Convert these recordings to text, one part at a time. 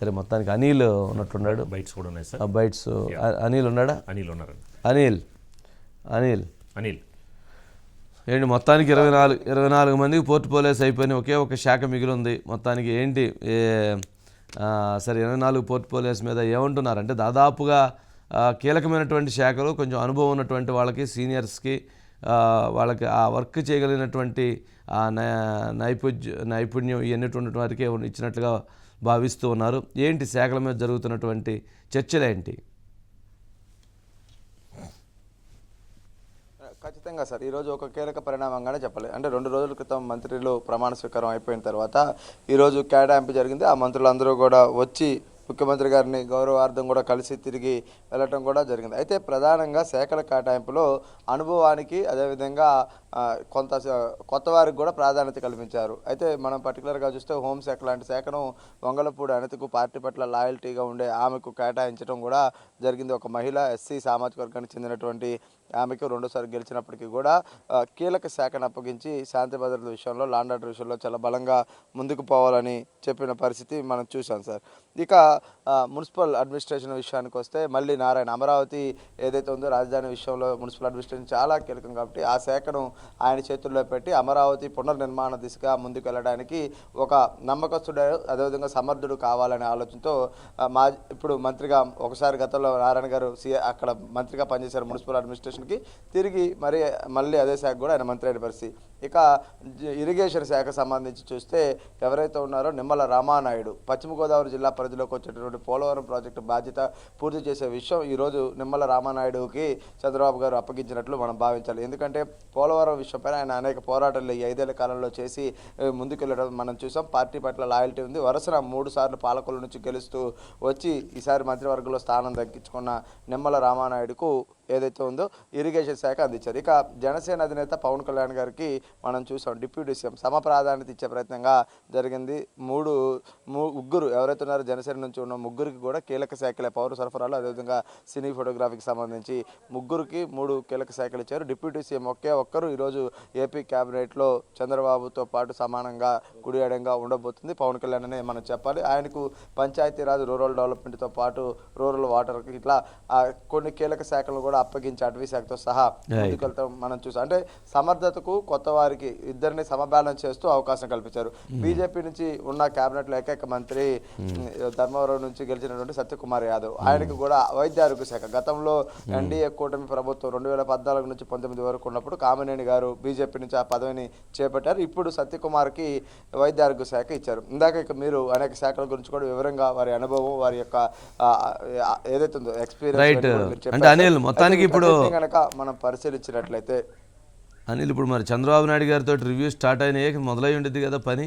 సరే మొత్తానికి అనిల్ ఉన్నట్టున్నాడు. బైట్స్ కూడా ఉన్నాయి సార్. బైట్స్ అనిల్ ఉన్నాడా? అనిల్ ఉన్నారండి. అనిల్ అనిల్. అనిల్. ఏంటి మొత్తానికి ఇరవై నాలుగు ఇరవై నాలుగు మందికి పోర్ట్ఫోలియోస్ అయిపోయినాయి. ఒకే ఒక శాఖ మిగిలి ఉంది మొత్తానికి ఏంటి సరే ఇరవై నాలుగు పోర్ట్ఫోలియోస్ మీద ఏమంటున్నారు అంటే దాదాపుగా కీలకమైనటువంటి శాఖలు కొంచెం అనుభవం ఉన్నటువంటి వాళ్ళకి సీనియర్స్కి వాళ్ళకి ఆ వర్క్ చేయగలిగినటువంటి ఆ నై- నైపుణ్య నైపుణ్యం ఇవన్నీ వారికి ఇచ్చినట్లుగా భావిస్తూ ఉన్నారు. ఏంటి శాఖల మీద జరుగుతున్నటువంటి చర్చలు ఏంటి? ఖచ్చితంగా సార్. ఈరోజు ఒక కీలక పరిణామంగానే చెప్పాలి. అంటే రెండు రోజుల క్రితం మంత్రులు ప్రమాణ స్వీకారం అయిపోయిన తర్వాత ఈరోజు కేటాయింపు జరిగింది. ఆ మంత్రులందరూ కూడా వచ్చి ముఖ్యమంత్రి గారిని గౌరవార్థం కూడా కలిసి తిరిగి వెళ్ళటం కూడా జరిగింది. అయితే ప్రధానంగా శాఖల కేటాయింపులో అనుభవానికి అదేవిధంగా కొంత కొత్త వారికి కూడా ప్రాధాన్యత కల్పించారు. అయితే మనం పర్టికులర్గా చూస్తే హోంశాఖ లాంటి శాఖను వంగలపూడి అనితకు పార్టీ పట్ల లాయల్టీగా ఉండే ఆమెకు కేటాయించడం కూడా జరిగింది. ఒక మహిళ ఎస్సీ సామాజిక వర్గానికి చెందినటువంటి ఆమెకు రెండోసారి గెలిచినప్పటికీ కూడా కీలక శాఖను అప్పగించి శాంతి భద్రత విషయంలో లాండ్ ఆర్డర్ విషయంలో చాలా బలంగా ముందుకు పోవాలని చెప్పిన పరిస్థితి మనం చూసాం సార్. ఇక మున్సిపల్ అడ్మినిస్ట్రేషన్ విషయానికి వస్తే మళ్ళీ నారాయణ అమరావతి ఏదైతే ఉందో రాజధాని విషయంలో మున్సిపల్ అడ్మినిస్ట్రేషన్ చాలా కీలకం కాబట్టి ఆ శాఖను ఆయన చేతుల్లో పెట్టి అమరావతి పునర్నిర్మాణ దిశగా ముందుకు వెళ్ళడానికి ఒక నమ్మకస్తుడు అదేవిధంగా సమర్థుడు కావాలనే ఆలోచనతో మా ఇప్పుడు మంత్రిగా ఒకసారి గతంలో నారాయణ గారు సి అక్కడ మంత్రిగా పనిచేశారు మున్సిపల్ అడ్మినిస్ట్రేషన్ అడ్మినిస్ట్రేషన్కి తిరిగి మరి మళ్ళీ అదే శాఖ కూడా ఆయన మంత్రి అయిన పరిస్థితి ఇక ఇరిగేషన్ శాఖ సంబంధించి చూస్తే ఎవరైతే ఉన్నారో నిమ్మల రామానాయుడు పశ్చిమ గోదావరి జిల్లా పరిధిలోకి వచ్చేటటువంటి పోలవరం ప్రాజెక్టు బాధ్యత పూర్తి చేసే విషయం ఈరోజు నిమ్మల రామానాయుడుకి చంద్రబాబు గారు అప్పగించినట్లు మనం భావించాలి. ఎందుకంటే పోలవరం విషయంపైన ఆయన అనేక పోరాటాలు ఈ ఐదేళ్ళ కాలంలో చేసి ముందుకెళ్ళడం మనం చూసాం. పార్టీ పట్ల లాయల్టీ ఉంది. వరుసన మూడు సార్లు పాలకుల నుంచి గెలుస్తూ వచ్చి ఈసారి మంత్రివర్గంలో స్థానం దక్కించుకున్న నిమ్మల రామానాయుడుకు ఏదైతే ఉందో ఇరిగేషన్ శాఖ అందించారు. ఇక జనసేన అధినేత పవన్ కళ్యాణ్ గారికి మనం చూసాం. డిప్యూటీ సీఎం సమ ప్రాధాన్యత ఇచ్చే ప్రయత్నంగా జరిగింది. మూడు ముగ్గురు ఎవరైతే ఉన్నారో జనసేన నుంచి ఉన్న ముగ్గురికి కూడా కీలక శాఖలే. పౌర సరఫరాలు అదేవిధంగా సినీ ఫోటోగ్రఫీకి సంబంధించి ముగ్గురికి మూడు కీలక శాఖలు ఇచ్చారు. డిప్యూటీ సీఎం ఒకే ఒక్కరు ఈరోజు ఏపీ క్యాబినెట్లో చంద్రబాబుతో పాటు సమానంగా కుడియడంగా ఉండబోతుంది. పవన్ కళ్యాణ్ అనే మనం చెప్పాలి. ఆయనకు పంచాయతీరాజ్ రూరల్ డెవలప్మెంట్తో పాటు రూరల్ వాటర్ ఇట్లా కొన్ని కీలక శాఖలు కూడా అప్పగించి అటవీ శాఖతో సహా ముందుకెళ్తాం మనం చూసాం. అంటే సమర్థతకు కొత్త వారికి ఇద్దరిని సమబ్యాలెన్స్ చేస్తూ అవకాశం కల్పించారు. బీజేపీ నుంచి ఉన్న కేబినెట్లో ఏకైక మంత్రి ధర్మవరం నుంచి గెలిచినటువంటి సత్యకుమార్ యాదవ్. ఆయనకు కూడా వైద్య ఆరోగ్య శాఖ. గతంలో ఎన్డీఏ కూటమి ప్రభుత్వం రెండు వేల పద్నాలుగు నుంచి పంతొమ్మిది వరకు ఉన్నప్పుడు కామినేని గారు బీజేపీ నుంచి ఆ పదవిని చేపట్టారు. ఇప్పుడు సత్యకుమార్కి వైద్య ఆరోగ్య శాఖ ఇచ్చారు. ఇందాక ఇక మీరు అనేక శాఖల గురించి కూడా వివరంగా వారి అనుభవం వారి యొక్క ఏదైతే ఉందో. ఎక్స్పీరియన్స్ అంటే అనిల్, మొత్తానికి ఇప్పుడు- కనుక మనం పరిశీలించినట్లయితే అనిల్ ఇప్పుడు మరి చంద్రబాబు నాయుడు గారితో రివ్యూ స్టార్ట్ అయినాయి మొదలై ఉండేది కదా పని.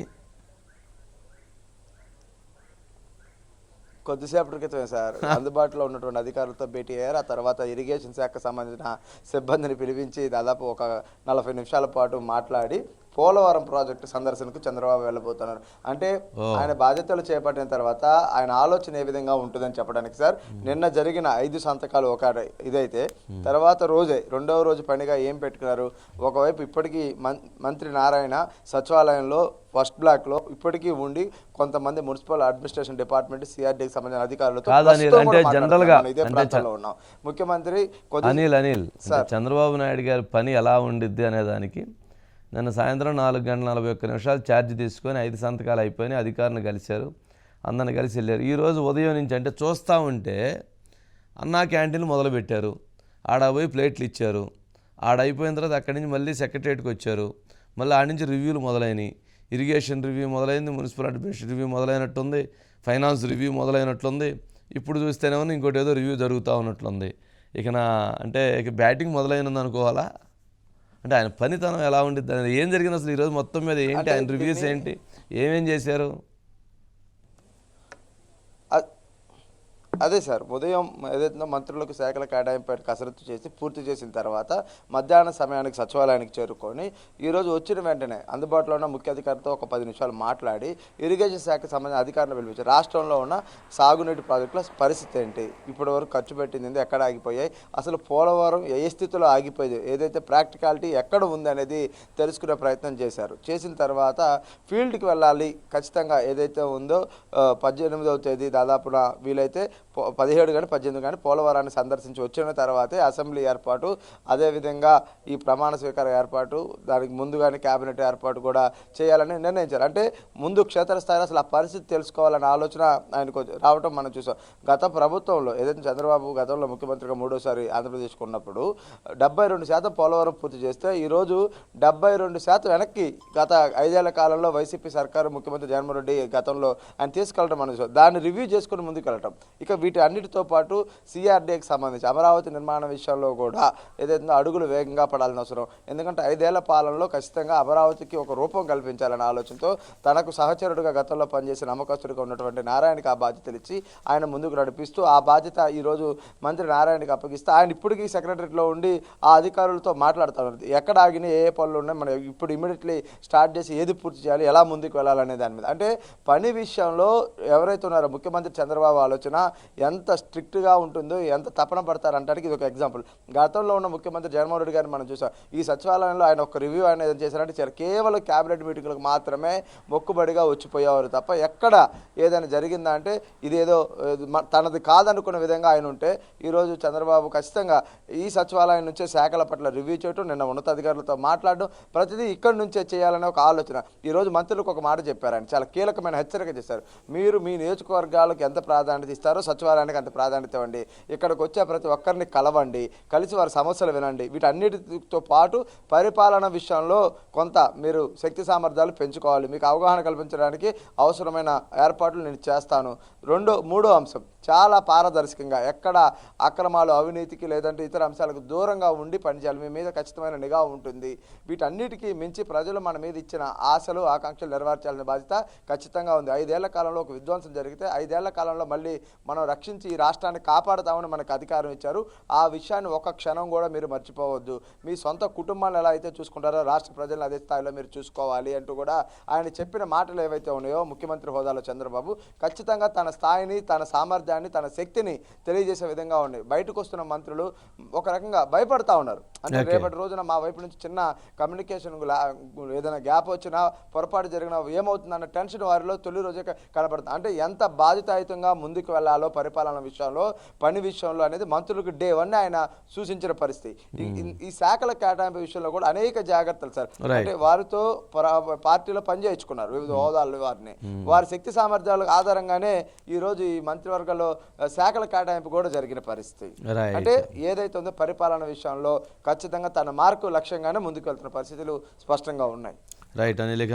కొద్దిసేపటి క్రితమే సార్ అందుబాటులో ఉన్నటువంటి అధికారులతో భేటీ అయ్యారు. ఆ తర్వాత ఇరిగేషన్ శాఖకు సంబంధించిన సిబ్బందిని పిలిపించి దాదాపు ఒక నలభై నిమిషాల పాటు మాట్లాడి పోలవరం ప్రాజెక్టు సందర్శనకు చంద్రబాబు వెళ్ళబోతున్నారు. అంటే ఆయన బాధ్యతలు చేపట్టిన తర్వాత ఆయన ఆలోచన ఏ విధంగా ఉంటుందని చెప్పడానికి సార్ నిన్న జరిగిన ఐదు సంతకాలు ఒక ఇదైతే తర్వాత రోజే రెండవ రోజు పనిగా ఏం పెట్టుకున్నారు? ఒకవైపు ఇప్పటికీ మంత్రి నారాయణ సచివాలయంలో ఫస్ట్ బ్లాక్లో ఇప్పటికీ ఉండి కొంతమంది మున్సిపల్ అడ్మినిస్ట్రేషన్ డిపార్ట్మెంట్ సిఆర్డీకి సంబంధించిన అధికారులతో general గా-. ఇదే ప్రాంతంలో ఉన్నాం. ముఖ్యమంత్రి అనిల్ అనిల్ చంద్రబాబు నాయుడు గారి పని ఎలా ఉండిద్ది అనేదానికి నిన్న సాయంత్రం నాలుగు గంటల నలభై ఒక్క నిమిషాలు ఛార్జ్ తీసుకొని ఐదు సంతకాలు అయిపోయినాయి అధికారులను కలిశారు అందరిని కలిసి వెళ్ళారు. ఈరోజు ఉదయం నుంచి అంటే చూస్తూ ఉంటే అన్నా క్యాంటీన్ మొదలుపెట్టారు. ఆడ పోయి ప్లేట్లు ఇచ్చారు. ఆడ అయిపోయిన తర్వాత అక్కడి నుంచి మళ్ళీ సెక్రటరియట్కి వచ్చారు. మళ్ళీ ఆడ నుంచి రివ్యూలు మొదలైనవి ఇరిగేషన్ రివ్యూ మొదలైంది మున్సిపల్ అడ్మినిస్ట్రేషన్ రివ్యూ మొదలైనట్టుంది ఫైనాన్స్ రివ్యూ మొదలైనట్లుంది. ఇప్పుడు చూస్తేనేమో ఇంకోటి ఏదో రివ్యూ జరుగుతూ ఉన్నట్లుంది. ఇక నా అంటే ఇక బ్యాటింగ్ మొదలైనది అనుకోవాలా? అంటే ఆయన పనితనం ఎలా ఉండిద్ది అనేది ఏం జరిగింది అసలు ఈరోజు మొత్తం మీద ఏంటి? ఆయన రివ్యూస్ ఏంటి? ఏమేం చేశారు? అదే సార్ ఉదయం ఏదైతే మంత్రులకు శాఖల కేటాయింపు కసరత్తు చేసి పూర్తి చేసిన తర్వాత మధ్యాహ్న సమయానికి సచివాలయానికి చేరుకొని ఈరోజు వచ్చిన వెంటనే అందుబాటులో ఉన్న ముఖ్య అధికారితో ఒక పది నిమిషాలు మాట్లాడి ఇరిగేషన్ శాఖకు సంబంధించిన అధికారులు పిలిపించారు. రాష్ట్రంలో ఉన్న సాగునీటి ప్రాజెక్టుల పరిస్థితి ఏంటి? ఇప్పటి వరకు ఖర్చు పెట్టింది ఏంది, ఎక్కడ ఆగిపోయాయి? అసలు పోలవరం ఏ స్థితిలో ఆగిపోయింది? ఏదైతే ప్రాక్టికాలిటీ ఎక్కడ ఉంది అనేది తెలుసుకునే ప్రయత్నం చేశారు. చేసిన తర్వాత ఫీల్డ్కి వెళ్ళాలి. ఖచ్చితంగా ఏదైతే ఉందో పద్దెనిమిదవ తేదీ దాదాపున వీలైతే పదిహేడు కానీ పద్దెనిమిది కానీ పోలవరాన్ని సందర్శించి వచ్చిన తర్వాతే అసెంబ్లీ ఏర్పాటు అదేవిధంగా ఈ ప్రమాణ స్వీకార ఏర్పాటు దానికి ముందుగానే క్యాబినెట్ ఏర్పాటు కూడా చేయాలని నిర్ణయించారు. అంటే ముందు క్షేత్రస్థాయిలో అసలు ఆ పరిస్థితి తెలుసుకోవాలన్న ఆలోచన ఆయనకు రావటం మనం చూసాం. గత ప్రభుత్వంలో ఏదైతే చంద్రబాబు గతంలో ముఖ్యమంత్రిగా మూడోసారి ఆంధ్రప్రదేశ్కి ఉన్నప్పుడు డెబ్బై రెండు శాతం పోలవరం పూర్తి చేస్తే ఈరోజు డెబ్బై రెండు శాతం వెనక్కి గత ఐదేళ్ళ కాలంలో వైసీపీ సర్కారు ముఖ్యమంత్రి జగన్మోహన్ రెడ్డి గతంలో ఆయన తీసుకెళ్ళడం మనం చూసాం. దాన్ని రివ్యూ చేసుకుని ముందుకు వెళ్ళటం ఇక వీటి అన్నిటితో పాటు సిఆర్డీఏకి సంబంధించి అమరావతి నిర్మాణ విషయంలో కూడా ఏదైతే అడుగులు వేగంగా పడాల్సిన అవసరం. ఎందుకంటే ఐదేళ్ళ పాలనలో ఖచ్చితంగా అమరావతికి ఒక రూపం కల్పించాలనే ఆలోచనతో తనకు సహచరుడుగా గతంలో పనిచేసిన నమ్మకస్తుడిగా ఉన్నటువంటి నారాయణకి ఆ బాధ్యతలు ఇచ్చి ఆయన ముందుకు నడిపిస్తూ ఆ బాధ్యత ఈరోజు మంత్రి నారాయణకి అప్పగిస్తే ఆయన ఇప్పటికీ సెక్రటరీలో ఉండి ఆ అధికారులతో మాట్లాడుతున్నారు ఎక్కడ ఆగిన ఏ ఏ పనులు ఉన్నాయి మనం ఇప్పుడు ఇమీడియట్లీ స్టార్ట్ చేసి ఏది పూర్తి చేయాలి ఎలా ముందుకు వెళ్ళాలనే దాని మీద. అంటే పని విషయంలో ఎవరైతే ఉన్నారో ముఖ్యమంత్రి చంద్రబాబు ఆలోచన ఎంత స్ట్రిక్ట్గా ఉంటుందో ఎంత తపన పడతారంటానికి ఇది ఒక ఎగ్జాంపుల్. గతంలో ఉన్న ముఖ్యమంత్రి జగన్మోహన్ రెడ్డి గారిని మనం చూసాం. ఈ సచివాలయంలో ఆయన ఒక రివ్యూ ఆయన చేశారంటే కేవలం క్యాబినెట్ మీటింగ్లకు మాత్రమే మొక్కుబడిగా వచ్చిపోయేవారు తప్ప ఎక్కడ ఏదైనా జరిగిందా అంటే ఇదేదో తనది కాదనుకున్న విధంగా ఆయన ఉంటే ఈరోజు చంద్రబాబు ఖచ్చితంగా ఈ సచివాలయం నుంచే శాఖల పట్ల రివ్యూ చేయటం నిన్న ఉన్నతాధికారులతో మాట్లాడడం ప్రతిదీ ఇక్కడి నుంచే చేయాలనే ఒక ఆలోచన. ఈరోజు మంత్రులకు ఒక మాట చెప్పారు ఆయన. చాలా కీలకమైన హెచ్చరిక చేశారు. మీరు మీ నియోజకవర్గాలకు ఎంత ప్రాధాన్యత ఇస్తారో సచివాలయానికి అంత ప్రాధాన్యత ఇవ్వండి. ఇక్కడికి వచ్చే ప్రతి ఒక్కరిని కలవండి. కలిసి వారి సమస్యలు వినండి. వీటన్నిటితో పాటు పరిపాలన విషయంలో కొంత మీరు శక్తి సామర్థ్యాలు పెంచుకోవాలి. మీకు అవగాహన కల్పించడానికి అవసరమైన ఏర్పాట్లు నేను చేస్తాను. రెండో మూడో అంశం. చాలా పారదర్శకంగా ఎక్కడ అక్రమాలు అవినీతికి లేదంటే ఇతర అంశాలకు దూరంగా ఉండి పనిచేయాలి. మీ మీద ఖచ్చితమైన నిఘా ఉంటుంది. వీటన్నిటికీ మించి ప్రజలు మన మీద ఇచ్చిన ఆశలు ఆకాంక్షలు నెరవేర్చాల్సిన బాధ్యత ఖచ్చితంగా ఉంది. ఐదేళ్ళ కాలంలో ఒక విధ్వంసం జరిగితే ఐదేళ్ళ కాలంలో మళ్ళీ మనం రక్షించి ఈ రాష్ట్రాన్ని కాపాడుతామని మనకు అధికారం ఇచ్చారు. ఆ విషయాన్ని ఒక క్షణం కూడా మీరు మర్చిపోవద్దు. మీ సొంత కుటుంబాన్ని ఎలా అయితే చూసుకుంటారో రాష్ట్ర ప్రజలను అదే స్థాయిలో మీరు చూసుకోవాలి అంటూ కూడా ఆయన చెప్పిన మాటలు ఏవైతే ఉన్నాయో ముఖ్యమంత్రి హోదాలో చంద్రబాబు ఖచ్చితంగా తన స్థాయిని తన సామర్థ్యాన్ని తన శక్తిని తెలియజేసే విధంగా ఉన్నాయి బయటకు వస్తున్న మంత్రులు ఒక రకంగా భయపడతా ఉన్నారు. అంటే. రేపటి రోజున మా వైపు నుంచి చిన్న కమ్యూనికేషన్ ఏదైనా గ్యాప్ వచ్చినా పొరపాటు జరిగినా ఏమవుతుందన్న టెన్షన్ వారిలో తొలి రోజే కనపడుతుంది అంటే ఎంత బాధ్యతాయుతంగా ముందుకు వెళ్ళాలో పరిపాలన విషయంలో పని విషయంలో అనేది మంత్రులకు డే వన్ ఆయన సూచించిన పరిస్థితి. ఈ- ఈ శాఖల కేటాయింపు విషయంలో కూడా అనేక జాగ్రత్తలు సార్. అంటే వారితో పరా- పార్టీలో పనిచేయించుకున్నారు వివిధ హోదాలు వారిని. వారి శక్తి సామర్థ్యాల ఆధారంగానే ఈ రోజు ఈ మంత్రివర్గంలో శాఖల కేటాయింపు కూడా జరిగిన పరిస్థితి. అంటే ఏదైతే ఉందో పరిపాలన విషయంలో ఖచ్చితంగా తన మార్కు లక్ష్యంగానే ముందుకు వెళ్తున్న పరిస్థితులు స్పష్టంగా ఉన్నాయి. రైట్ ఇక